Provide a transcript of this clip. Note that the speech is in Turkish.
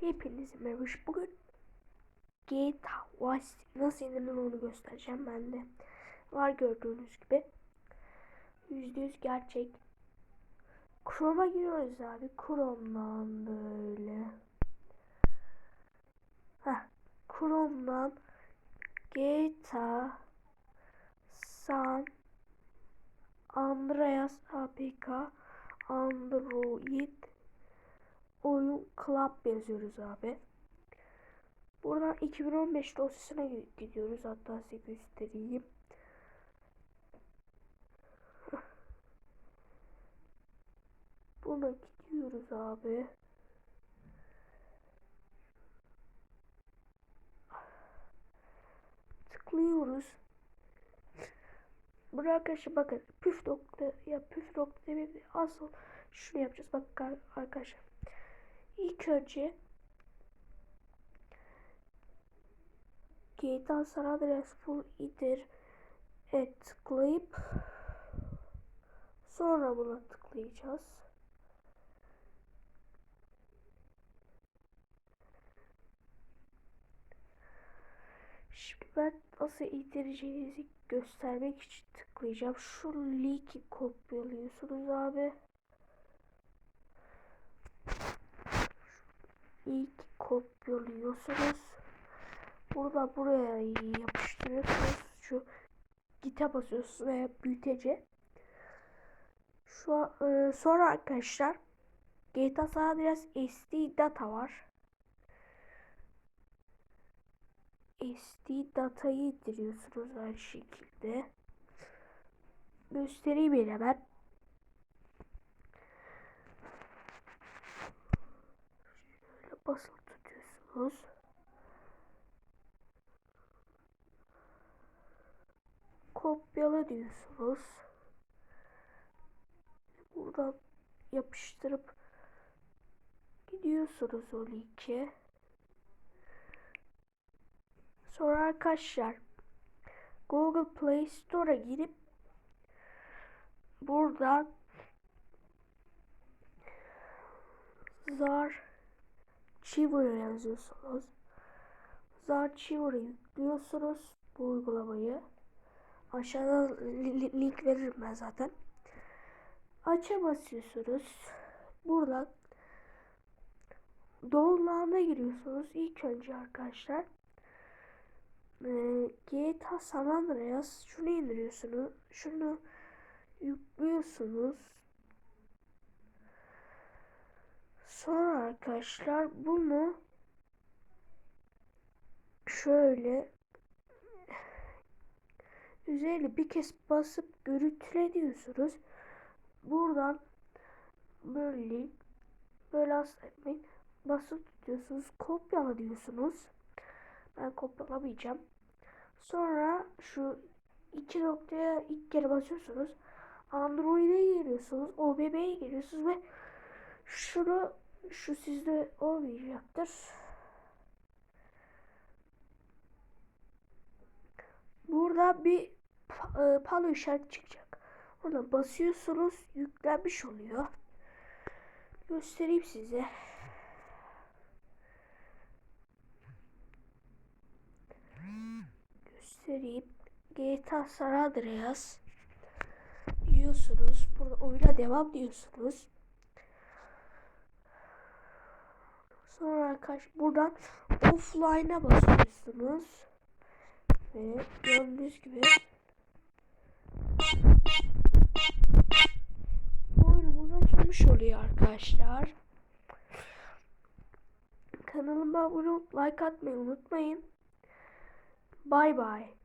Hepinize merhaba. Bugün GTA Vice nasıl indirilir onu göstereceğim ben de. Var gördüğünüz gibi. %100 gerçek. Chrome'a giriyoruz abi. Chrome'dan böyle. Heh. Chrome'dan GTA San Andreas APK Android oyun club yazıyoruz abi. Buradan 2015 dosyasına gidiyoruz. Hatta size göstereyim. Buna gidiyoruz abi. Tıklıyoruz. Burada arkadaşlar bakın püf nokta ya püf nokta demeyi asıl şunu yapacağız. Bakın arkadaşlar. İlk önce GTA San Andreas Full et tıklayıp sonra buna tıklayacağız. Şimdi ben nasıl indireceğinizi göstermek için tıklayacağım. Şu linki kopyalıyorsunuz abi. İlk kopyalıyorsunuz. Burada buraya yapıştırıyorsunuz. Şu gite basıyorsunuz veya büyütece. Şu an, e, sonra arkadaşlar GTA San Andreas SD data var. SD datayı indiriyorsunuz aynı şekilde. Göstereyim yine ben. Şöyle basılı tutuyorsunuz. Kopyala diyorsunuz. Buradan yapıştırıp gidiyorsunuz o linke. Sonra arkadaşlar Google Play Store'a girip buradan Zar Chiver yazıyorsunuz. Zar Chiver'ı yüklüyorsunuz bu uygulamayı. Aşağıda li link veririm ben zaten. Aça basıyorsunuz. Buradan download'a giriyorsunuz. İlk önce arkadaşlar ee, GTA San Andreas şunu indiriyorsunuz. Şunu yüklüyorsunuz. Sonra arkadaşlar bunu şöyle üzerine bir kez basıp görüntüle. Buradan böyle böyle asmayın. Basıp tutuyorsunuz. Kopyala diyorsunuz. Ben kopyalamayacağım. Sonra şu iki noktaya ilk kere basıyorsunuz. Android'e giriyorsunuz. OBB'ye giriyorsunuz ve şunu şu sizde olmayacaktır. Burada bir e, palo işareti çıkacak. Ona basıyorsunuz. Yüklenmiş oluyor. Göstereyim size. göstereyim. GTA San Andreas diyorsunuz. Burada oyuna devam diyorsunuz. Sonra arkadaş buradan offline'a basıyorsunuz. Ve gördüğünüz gibi oyunumuz açılmış oluyor arkadaşlar. Kanalıma abone olup like atmayı unutmayın. Bye bye.